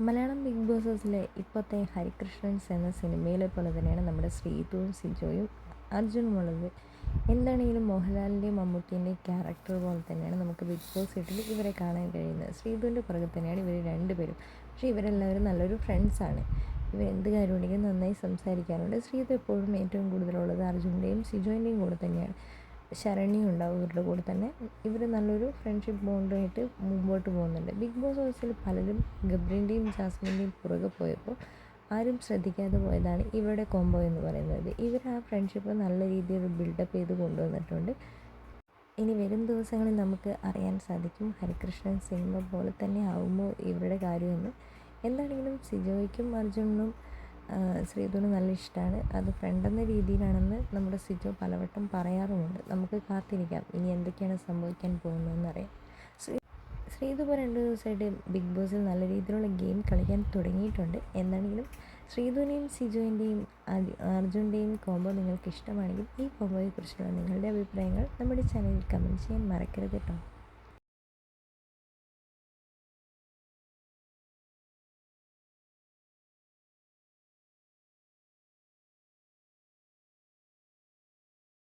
Malayalam big ബോസസിലെ ഇപ്പോഴത്തെ ഹരികൃഷ്ണൻസ് എന്ന സിനിമയിലെ പോലെ തന്നെയാണ് നമ്മുടെ ശ്രീതുവും സിജോയും അർജുനും ഉള്ളത് എന്താണെങ്കിലും മോഹൻലാലിന്റെയും മമ്മൂട്ടീന്റെയും ക്യാരക്ടർ പോലെ തന്നെയാണ് നമുക്ക് ബിഗ് ബോസ് വീട്ടിൽ ഇവരെ കാണാൻ കഴിയുന്നത്. ശ്രീതുവിന്റെ പുറകെ തന്നെയാണ് ഇവർ രണ്ടുപേരും. പക്ഷേ ഇവരെല്ലാവരും നല്ലൊരു ഫ്രണ്ട്സാണ് ഇവർ എന്ത് കാര്യമുണ്ടെങ്കിലും നന്നായി സംസാരിക്കാറുണ്ട്. ശ്രീതു എപ്പോഴും ഏറ്റവും കൂടുതലുള്ളത് അർജുന്റെയും സിജോയിന്റെയും കൂടെ തന്നെയാണ്. ശരണ്യും ഉണ്ടാവും ഇവരുടെ കൂടെ തന്നെ. ഇവർ നല്ലൊരു ഫ്രണ്ട്ഷിപ്പ് ബോണ്ടായിട്ട് മുമ്പോട്ട് പോകുന്നുണ്ട്. ബിഗ് ബോസ് ഹൗസിൽ പലരും ഗബ്രിന്റെയും ജാസ്മിന്റെയും പുറകെ പോയപ്പോൾ ആരും ശ്രദ്ധിക്കാതെ പോയതാണ് ഇവരുടെ കോംബോ എന്ന് പറയുന്നത്. ഇവർ ആ ഫ്രണ്ട്ഷിപ്പ് നല്ല രീതിയിൽ ബിൽഡപ്പ് ചെയ്ത് കൊണ്ടുവന്നിട്ടുണ്ട്. ഇനി വരും ദിവസങ്ങളിൽ നമുക്ക് അറിയാൻ സാധിക്കും ഹരികൃഷ്ണൻ സിനിമ പോലെ തന്നെ ആവുമോ ഇവരുടെ കാര്യമെന്ന്. എന്താണെങ്കിലും സിജോയ്ക്കും അർജുനും ശ്രീധുവിന് നല്ല ഇഷ്ടമാണ്. അത് ഫ്രണ്ട് എന്ന രീതിയിലാണെന്ന് നമ്മുടെ സിജോ പലവട്ടം പറയാറുമുണ്ട്. നമുക്ക് കാത്തിരിക്കാം. ഇനി എന്തൊക്കെയാണ് സംഭവിക്കാൻ പോകുന്നതെന്ന് അറിയാം. ശ്രീ ശ്രീധു ഇപ്പോൾ രണ്ട് ദിവസമായിട്ട് ബിഗ് ബോസിൽ നല്ല രീതിയിലുള്ള ഗെയിം കളിക്കാൻ തുടങ്ങിയിട്ടുണ്ട്. എന്താണെങ്കിലും ശ്രീധുവിന്റെയും സിജുവിന്റെയും അർജുന്റെയും കോംബോ നിങ്ങൾക്ക് ഇഷ്ടമാണെങ്കിൽ ഈ കോംബോയെക്കുറിച്ചുള്ള നിങ്ങളുടെ അഭിപ്രായങ്ങൾ നമ്മുടെ ചാനലിൽ കമന്റ് ചെയ്യാൻ മറക്കരുത് കേട്ടോ.